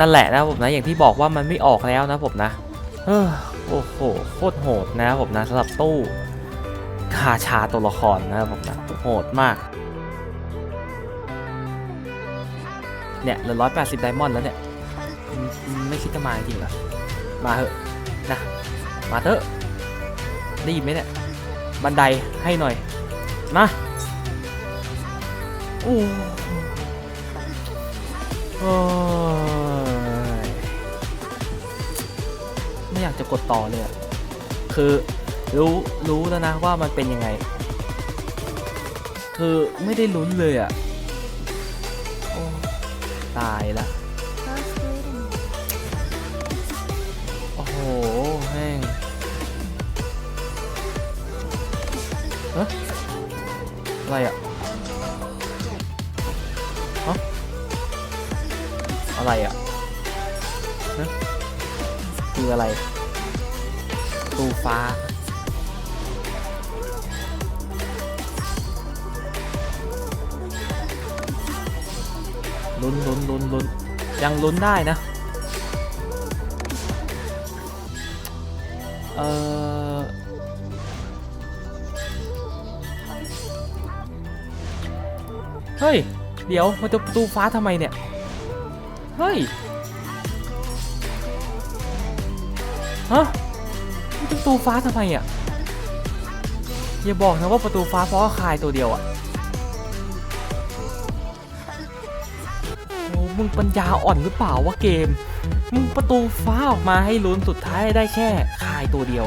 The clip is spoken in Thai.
นั่นแหละนะผมนะอย่างที่บอกว่ามันไม่ออกแล้วนะผมนะโอ้โหโคตรโหดนะผมนะสำหรับตู้คาชาตัวละครนะผมนะโหดมากเนี่ยเหลือร้อยแปดสิบไดมอนด์แล้วเนี่ยไม่คิดจะมาจริงหรอมาเถอะนะมาเถอะได้ยินไหมเนี่ยบันไดให้หน่อยมา โอ้โอยไม่อยากจะกดต่อเลยอะคือรู้รู้แล้วนะว่ามันเป็นยังไง คือไม่ได้ลุ้นเลยอะโอ้ตายละโอ้โหแม่งเฮ้ยอะไรอะฮะ อะไรอะฮะคืออะไรตูฟ้า ลุ้นลุ้นลุ้นลุ้นยังลุ้นได้นะ เออเฮ้ย เดี๋ยวมันจะประตูฟ้าทำไมเนี่ย เฮ้ย ฮะมันจะประตูฟ้าทำไมอะ อย่าบอกนะว่าประตูฟ้าเพราะว่าคายตัวเดียวอะโอ้มึงปัญญาอ่อนหรือเปล่าวะเกม มึงประตูฟ้าออกมาให้ลุ้นสุดท้ายได้แค่คายตัวเดียว